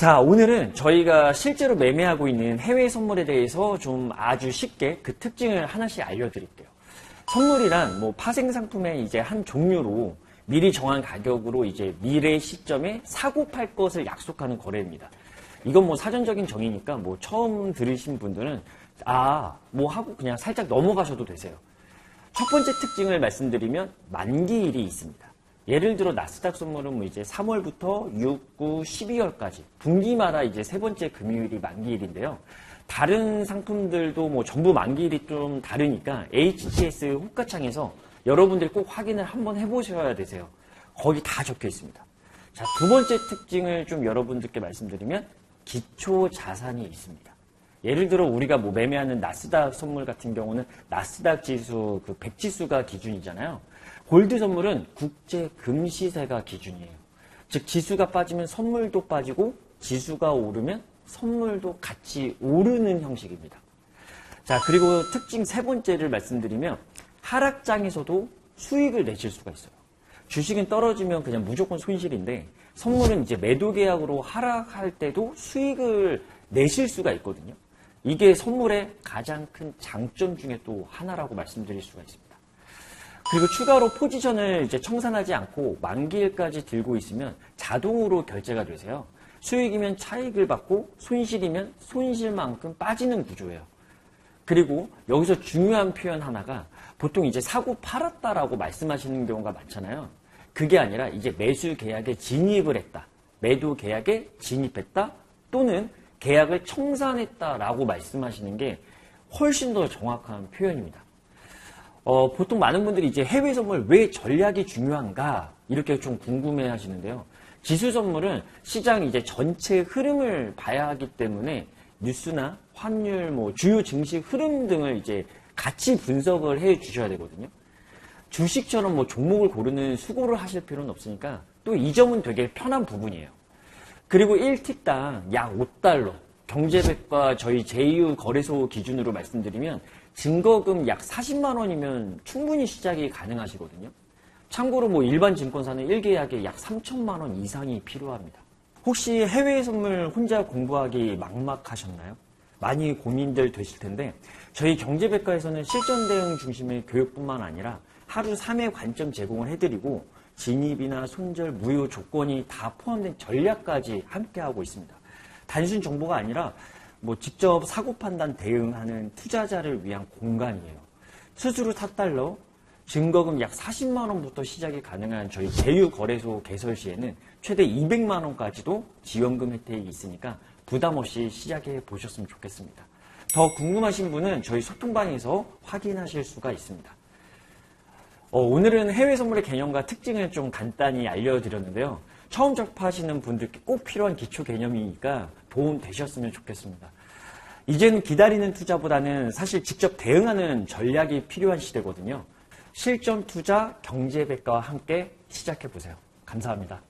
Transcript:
자, 오늘은 저희가 실제로 매매하고 있는 해외 선물에 대해서 좀 아주 쉽게 그 특징을 하나씩 알려드릴게요. 선물이란 뭐 파생 상품의 이제 한 종류로 미리 정한 가격으로 이제 미래 시점에 사고 팔 것을 약속하는 거래입니다. 이건 뭐 사전적인 정의니까 뭐 처음 들으신 분들은 아, 뭐 하고 그냥 살짝 넘어가셔도 되세요. 첫 번째 특징을 말씀드리면 만기일이 있습니다. 예를 들어 나스닥 선물은 뭐 이제 3월부터 6, 9, 12월까지 분기마다 이제 세 번째 금요일이 만기일인데요. 다른 상품들도 뭐 전부 만기일이 좀 다르니까 HTS 호가창에서 여러분들이 꼭 확인을 한번 해보셔야 되세요. 거기 다 적혀 있습니다. 자, 두 번째 특징을 좀 여러분들께 말씀드리면 기초 자산이 있습니다. 예를 들어 우리가 뭐 매매하는 나스닥 선물 같은 경우는 나스닥 지수 그 100지수가 기준이잖아요. 골드 선물은 국제 금시세가 기준이에요. 즉 지수가 빠지면 선물도 빠지고 지수가 오르면 선물도 같이 오르는 형식입니다. 자, 그리고 특징 세 번째를 말씀드리면 하락장에서도 수익을 내실 수가 있어요. 주식은 떨어지면 그냥 무조건 손실인데 선물은 이제 매도 계약으로 하락할 때도 수익을 내실 수가 있거든요. 이게 선물의 가장 큰 장점 중에 또 하나라고 말씀드릴 수가 있습니다. 그리고 추가로 포지션을 이제 청산하지 않고 만기일까지 들고 있으면 자동으로 결제가 되세요. 수익이면 차익을 받고 손실이면 손실만큼 빠지는 구조예요. 그리고 여기서 중요한 표현 하나가 보통 이제 사고 팔았다라고 말씀하시는 경우가 많잖아요. 그게 아니라 이제 매수 계약에 진입을 했다. 매도 계약에 진입했다. 또는 계약을 청산했다라고 말씀하시는 게 훨씬 더 정확한 표현입니다. 어, 보통 많은 분들이 이제 해외 선물 왜 전략이 중요한가 이렇게 좀 궁금해 하시는데요. 지수 선물은 시장 이제 전체 흐름을 봐야 하기 때문에 뉴스나 환율, 뭐 주요 증시 흐름 등을 이제 같이 분석을 해 주셔야 되거든요. 주식처럼 뭐 종목을 고르는 수고를 하실 필요는 없으니까 또 이 점은 되게 편한 부분이에요. 그리고 1틱당 약 5달러. 경제백과 저희 제2의 거래소 기준으로 말씀드리면 증거금 약 40만 원이면 충분히 시작이 가능하시거든요. 참고로 뭐 일반 증권사는 1계약에 약 3천만 원 이상이 필요합니다. 혹시 해외 선물 혼자 공부하기 막막하셨나요? 많이 고민들 되실 텐데 저희 경제백과에서는 실전 대응 중심의 교육뿐만 아니라 하루 3회 관점 제공을 해드리고 진입이나 손절, 무효 조건이 다 포함된 전략까지 함께 하고 있습니다. 단순 정보가 아니라 뭐 직접 사고 판단 대응하는 투자자를 위한 공간이에요. 수수료 4달러, 증거금 약 40만 원부터 시작이 가능한 저희 제휴 거래소 개설 시에는 최대 200만 원까지도 지원금 혜택이 있으니까 부담 없이 시작해 보셨으면 좋겠습니다. 더 궁금하신 분은 저희 소통방에서 확인하실 수가 있습니다. 어, 오늘은 해외 선물의 개념과 특징을 좀 간단히 알려드렸는데요. 처음 접하시는 분들께 꼭 필요한 기초 개념이니까 도움 되셨으면 좋겠습니다. 이제는 기다리는 투자보다는 사실 직접 대응하는 전략이 필요한 시대거든요. 실전 투자 경제 백과와 함께 시작해 보세요. 감사합니다.